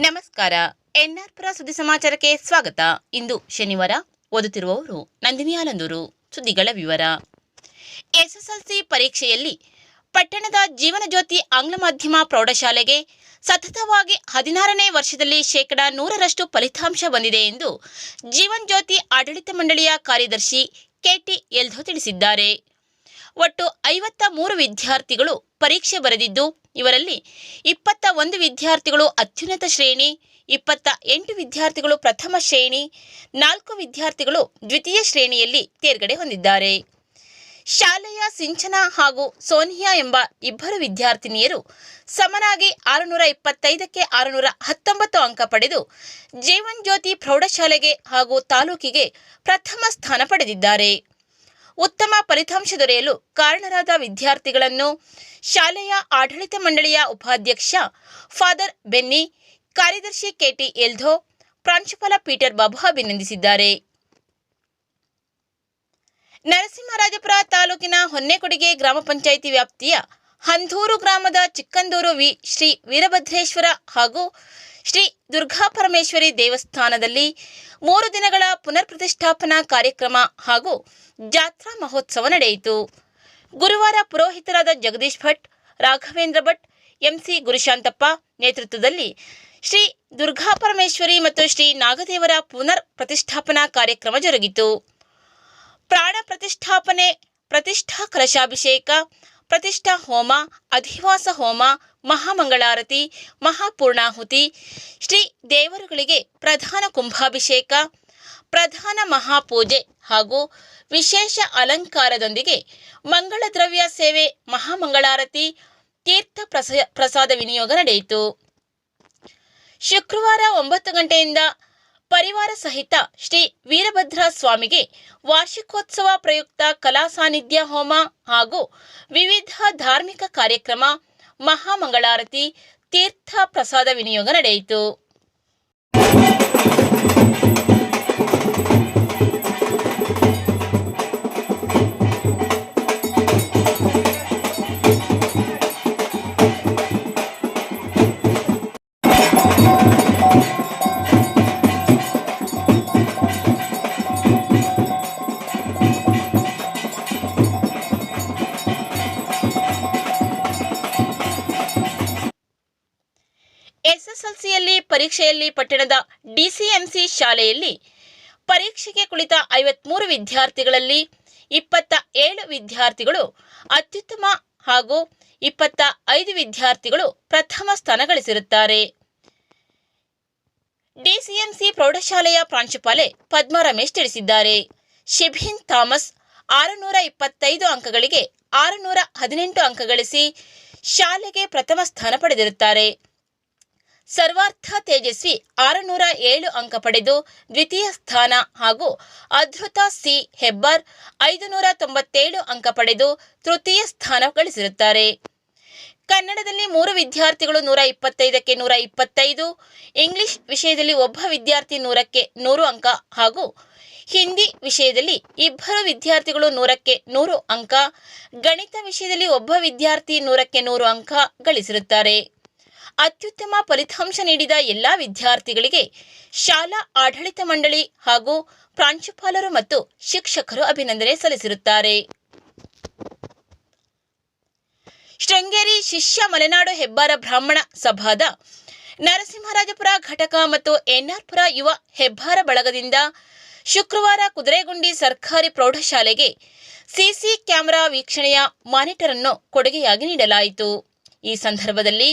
ನಮಸ್ಕಾರ. ಎನ್ಆರ್ಪುರ ಸುದ್ದಿ ಸಮಾಚಾರಕ್ಕೆ ಸ್ವಾಗತ. ಇಂದು ಶನಿವಾರ, ಓದುತ್ತಿರುವವರು ನಂದಿನಿ ಆನಂದೂರು. ಸುದ್ದಿಗಳ ವಿವರ. ಎಸ್ಎಸ್ಎಲ್ಸಿ ಪರೀಕ್ಷೆಯಲ್ಲಿ ಪಟ್ಟಣದ ಜೀವನ ಜ್ಯೋತಿ ಆಂಗ್ಲ ಮಾಧ್ಯಮ ಪ್ರೌಢಶಾಲೆಗೆ ಸತತವಾಗಿ ಹದಿನಾರನೇ ವರ್ಷದಲ್ಲಿ ಶೇಕಡಾ ನೂರರಷ್ಟು ಫಲಿತಾಂಶ ಬಂದಿದೆ ಎಂದು ಜೀವನ್ ಜ್ಯೋತಿ ಆಡಳಿತ ಮಂಡಳಿಯ ಕಾರ್ಯದರ್ಶಿ ಕೆಟಿ ಎಲ್ಧೋ ತಿಳಿಸಿದ್ದಾರೆ. ಒಟ್ಟು ಐವತ್ತ ಮೂರು ವಿದ್ಯಾರ್ಥಿಗಳು ಪರೀಕ್ಷೆ ಬರೆದಿದ್ದು, ಇವರಲ್ಲಿ ಇಪ್ಪತ್ತ ಒಂದು ವಿದ್ಯಾರ್ಥಿಗಳು ಅತ್ಯುನ್ನತ ಶ್ರೇಣಿ, ಇಪ್ಪತ್ತ ಎಂಟು ವಿದ್ಯಾರ್ಥಿಗಳು ಪ್ರಥಮ ಶ್ರೇಣಿ, ನಾಲ್ಕು ವಿದ್ಯಾರ್ಥಿಗಳು ದ್ವಿತೀಯ ಶ್ರೇಣಿಯಲ್ಲಿ ತೇರ್ಗಡೆ ಹೊಂದಿದ್ದಾರೆ. ಶಾಲೆಯ ಸಿಂಚನ ಹಾಗೂ ಸೋನಿಯಾ ಎಂಬ ಇಬ್ಬರು ವಿದ್ಯಾರ್ಥಿನಿಯರು ಸಮನಾಗಿ ಆರುನೂರ ಇಪ್ಪತ್ತೈದಕ್ಕೆ ಆರುನೂರ ಹತ್ತೊಂಬತ್ತು ಅಂಕ ಪಡೆದು ಜೀವನ್ ಜ್ಯೋತಿ ಪ್ರೌಢಶಾಲೆಗೆ ಹಾಗೂ ತಾಲೂಕಿಗೆ ಪ್ರಥಮ ಸ್ಥಾನ ಪಡೆದಿದ್ದಾರೆ. ಉತ್ತಮ ಫಲಿತಾಂಶ ದೊರೆಯಲು ಕಾರಣರಾದ ವಿದ್ಯಾರ್ಥಿಗಳನ್ನು ಶಾಲೆಯ ಆಡಳಿತ ಮಂಡಳಿಯ ಉಪಾಧ್ಯಕ್ಷ ಫಾದರ್ ಬೆನ್ನಿ, ಕಾರ್ಯದರ್ಶಿ ಕೆಟಿ ಎಲ್ಧೋ, ಪ್ರಾಂಶುಪಾಲ ಪೀಟರ್ ಬಾಬು ಅಭಿನಂದಿಸಿದ್ದಾರೆ. ನರಸಿಂಹರಾಜಪುರ ತಾಲೂಕಿನ ಹೊನ್ನೆಕೊಡಿಗೆ ಗ್ರಾಮ ಪಂಚಾಯಿತಿ ವ್ಯಾಪ್ತಿಯ ಹಂದೂರು ಗ್ರಾಮದ ಚಿಕ್ಕಂದೂರು ವಿ ಶ್ರೀ ವೀರಭದ್ರೇಶ್ವರ ಹಾಗೂ ಶ್ರೀ ದುರ್ಗಾಪರಮೇಶ್ವರಿ ದೇವಸ್ಥಾನದಲ್ಲಿ ಮೂರು ದಿನಗಳ ಪುನರ್ ಪ್ರತಿಷ್ಠಾಪನಾ ಕಾರ್ಯಕ್ರಮ ಹಾಗೂ ಜಾತ್ರಾ ಮಹೋತ್ಸವ ನಡೆಯಿತು. ಗುರುವಾರ ಪುರೋಹಿತರಾದ ಜಗದೀಶ್ ಭಟ್, ರಾಘವೇಂದ್ರ ಭಟ್ ಎಂಸಿ ಗುರುಶಾಂತಪ್ಪ ನೇತೃತ್ವದಲ್ಲಿ ಶ್ರೀ ದುರ್ಗಾಪರಮೇಶ್ವರಿ ಮತ್ತು ಶ್ರೀ ನಾಗದೇವರ ಪುನರ್ ಪ್ರತಿಷ್ಠಾಪನಾ ಕಾರ್ಯಕ್ರಮ ಜರುಗಿತು. ಪ್ರಾಣ ಪ್ರತಿಷ್ಠಾಪನೆ, ಪ್ರತಿಷ್ಠಾ ಕಲಶಾಭಿಷೇಕ ಪ್ರತಿಷ್ಠಾ ಹೋಮ, ಅಧಿವಾಸ ಹೋಮ, ಮಹಾಮಂಗಳಾರತಿ, ಮಹಾಪೂರ್ಣಾಹುತಿ, ಶ್ರೀ ದೇವರುಗಳಿಗೆ ಪ್ರಧಾನ ಕುಂಭಾಭಿಷೇಕ, ಪ್ರಧಾನ ಮಹಾಪೂಜೆ ಹಾಗೂ ವಿಶೇಷ ಅಲಂಕಾರದೊಂದಿಗೆ ಮಂಗಳ ದ್ರವ್ಯ ಸೇವೆ, ಮಹಾಮಂಗಳಾರತಿ, ತೀರ್ಥ ಪ್ರಸ, ಪ್ರಸಾದ ವಿನಿಯೋಗ ನಡೆಯಿತು. ಶುಕ್ರವಾರ ಒಂಬತ್ತು ಗಂಟೆಯಿಂದ ಪರಿವಾರ ಸಹಿತ ಶ್ರೀ ವೀರಭದ್ರ ಸ್ವಾಮಿಗೆ ವಾರ್ಷಿಕೋತ್ಸವ ಪ್ರಯುಕ್ತ ಕಲಾ ಸಾನ್ನಿಧ್ಯ ಹೋಮ ಹಾಗೂ ವಿವಿಧ ಧಾರ್ಮಿಕ ಕಾರ್ಯಕ್ರಮ, ಮಹಾಮಂಗಳಾರತಿ, ತೀರ್ಥ ಪ್ರಸಾದ ವಿನಿಯೋಗ ನಡೆಯಿತು. ಪರೀಕ್ಷೆಯಲ್ಲಿ ಪಟ್ಟಣದ ಡಿಸಿಎಂಸಿ ಶಾಲೆಯಲ್ಲಿ ಪರೀಕ್ಷೆಗೆ ಕುಳಿತ ಐವತ್ಮೂರು ವಿದ್ಯಾರ್ಥಿಗಳಲ್ಲಿ ಇಪ್ಪತ್ತ ಏಳು ವಿದ್ಯಾರ್ಥಿಗಳು ಅತ್ಯುತ್ತಮ ಹಾಗೂ ಇಪ್ಪತ್ತ ಐದು ವಿದ್ಯಾರ್ಥಿಗಳು ಪ್ರಥಮ ಸ್ಥಾನ ಗಳಿಸಿರುತ್ತಾರೆ. ಡಿಸಿಎಂಸಿ ಪ್ರೌಢಶಾಲೆಯ ಪ್ರಾಂಶುಪಾಲೆ ಪದ್ಮರಮೇಶ್ ತಿಳಿಸಿದ್ದಾರೆ. ಶಿಬಿನ್ ಥಾಮಸ್ ಆರುನೂರ ಇಪ್ಪತ್ತೈದು ಅಂಕಗಳಿಗೆ ಆರುನೂರ ಹದಿನೆಂಟು ಅಂಕ ಗಳಿಸಿ ಶಾಲೆಗೆ ಪ್ರಥಮ ಸ್ಥಾನ ಪಡೆದಿರುತ್ತಾರೆ. ಸರ್ವಾರ್ಥ ತೇಜಸ್ವಿ ಆರುನೂರ ಏಳು ಅಂಕ ಪಡೆದು ದ್ವಿತೀಯ ಸ್ಥಾನ ಹಾಗೂ ಅದ್ಭುತ ಸಿ ಹೆಬ್ಬಾರ್ ಐದುನೂರ ತೊಂಬತ್ತೇಳು ಅಂಕ ಪಡೆದು ತೃತೀಯ ಸ್ಥಾನ ಗಳಿಸಿರುತ್ತಾರೆ. ಕನ್ನಡದಲ್ಲಿ ಮೂರು ವಿದ್ಯಾರ್ಥಿಗಳು ನೂರ ಇಪ್ಪತ್ತೈದಕ್ಕೆ ನೂರ ಇಪ್ಪತ್ತೈದು, ಇಂಗ್ಲಿಷ್ ವಿಷಯದಲ್ಲಿ ಒಬ್ಬ ವಿದ್ಯಾರ್ಥಿ ನೂರಕ್ಕೆ ನೂರು ಅಂಕ ಹಾಗೂ ಹಿಂದಿ ವಿಷಯದಲ್ಲಿ ಇಬ್ಬರು ವಿದ್ಯಾರ್ಥಿಗಳು ನೂರಕ್ಕೆ ನೂರು ಅಂಕ, ಗಣಿತ ವಿಷಯದಲ್ಲಿ ಒಬ್ಬ ವಿದ್ಯಾರ್ಥಿ ನೂರಕ್ಕೆ ನೂರು ಅಂಕ ಗಳಿಸಿರುತ್ತಾರೆ. ಅತ್ಯುತ್ತಮ ಫಲಿತಾಂಶ ನೀಡಿದ ಎಲ್ಲಾ ವಿದ್ಯಾರ್ಥಿಗಳಿಗೆ ಶಾಲಾ ಆಡಳಿತ ಮಂಡಳಿ ಹಾಗೂ ಪ್ರಾಂಶುಪಾಲರು ಮತ್ತು ಶಿಕ್ಷಕರು ಅಭಿನಂದನೆ ಸಲ್ಲಿಸಿರುತ್ತಾರೆ. ಶೃಂಗೇರಿ ಶಿಷ್ಯ ಮಲೆನಾಡು ಹೆಬ್ಬಾರ ಬ್ರಾಹ್ಮಣ ಸಭಾದ ನರಸಿಂಹರಾಜಪುರ ಘಟಕ ಮತ್ತು ಎನ್ಆರ್ಪುರ ಯುವ ಹೆಬ್ಬಾರ ಬಳಗದಿಂದ ಶುಕ್ರವಾರ ಕುದುರೆಗುಂಡಿ ಸರ್ಕಾರಿ ಪ್ರೌಢಶಾಲೆಗೆ ಸಿಸಿ ಕ್ಯಾಮೆರಾ ವೀಕ್ಷಣೆಯ ಮಾನಿಟರ್ ಅನ್ನು ಕೊಡುಗೆಯಾಗಿ ನೀಡಲಾಯಿತು. ಈ ಸಂದರ್ಭದಲ್ಲಿ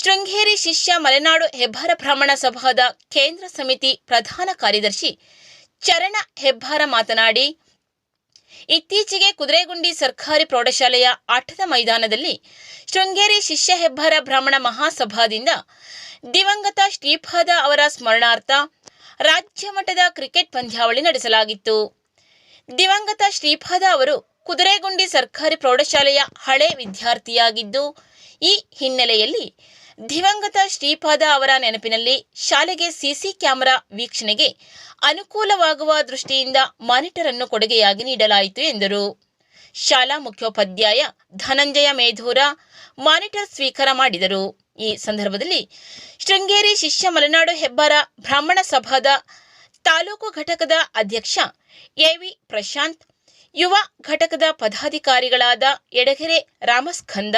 ಶೃಂಗೇರಿ ಶಿಷ್ಯ ಮಲೆನಾಡು ಹೆಬ್ಬಾರ ಬ್ರಾಹ್ಮಣ ಸಭಾದ ಕೇಂದ್ರ ಸಮಿತಿ ಪ್ರಧಾನ ಕಾರ್ಯದರ್ಶಿ ಚರಣ ಹೆಬ್ಬಾರ ಮಾತನಾಡಿ, ಇತ್ತೀಚೆಗೆ ಕುದುರೆಗುಂಡಿ ಸರ್ಕಾರಿ ಪ್ರೌಢಶಾಲೆಯ ಆಟದ ಮೈದಾನದಲ್ಲಿ ಶೃಂಗೇರಿ ಶಿಷ್ಯ ಹೆಬ್ಬಾರ ಬ್ರಾಹ್ಮಣ ಮಹಾಸಭಾದಿಂದ ದಿವಂಗತ ಶ್ರೀಪಾದ ಅವರ ಸ್ಮರಣಾರ್ಥ ರಾಜ್ಯ ಮಟ್ಟದ ಕ್ರಿಕೆಟ್ ಪಂದ್ಯಾವಳಿ ನಡೆಸಲಾಗಿತ್ತು. ದಿವಂಗತ ಶ್ರೀಪಾದ ಅವರು ಕುದುರೆಗುಂಡಿ ಸರ್ಕಾರಿ ಪ್ರೌಢಶಾಲೆಯ ಹಳೆ ವಿದ್ಯಾರ್ಥಿಯಾಗಿದ್ದು, ಈ ಹಿನ್ನೆಲೆಯಲ್ಲಿ ದಿವಂಗತ ಶ್ರೀಪಾದ ಅವರ ನೆನಪಿನಲ್ಲಿ ಶಾಲೆಗೆ ಸಿಸಿ ಕ್ಯಾಮೆರಾ ವೀಕ್ಷಣೆಗೆ ಅನುಕೂಲವಾಗುವ ದೃಷ್ಟಿಯಿಂದ ಮಾನಿಟರ್ ಅನ್ನು ಕೊಡುಗೆಯಾಗಿ ನೀಡಲಾಯಿತು ಎಂದರು. ಶಾಲಾ ಮುಖ್ಯೋಪಾಧ್ಯಾಯ ಧನಂಜಯ ಮೇಧೂರ ಮಾನಿಟರ್ ಸ್ವೀಕಾರ ಮಾಡಿದರು. ಈ ಸಂದರ್ಭದಲ್ಲಿ ಶೃಂಗೇರಿ ಶಿಷ್ಯ ಮಲೆನಾಡು ಹೆಬ್ಬಾರ ಬ್ರಾಹ್ಮಣ ಸಭಾದ ತಾಲೂಕು ಘಟಕದ ಅಧ್ಯಕ್ಷ ಎವಿ ಪ್ರಶಾಂತ್ ಯುವ ಘಟಕದ ಪದಾಧಿಕಾರಿಗಳಾದ ಎಡಗೆರೆ ರಾಮಸ್ಕಂದ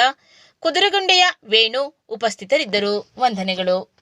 ಕುದುರಗುಂಡೆಯ ವೇಣು ಉಪಸ್ಥಿತರಿದ್ದರು. ವಂದನೆಗಳು.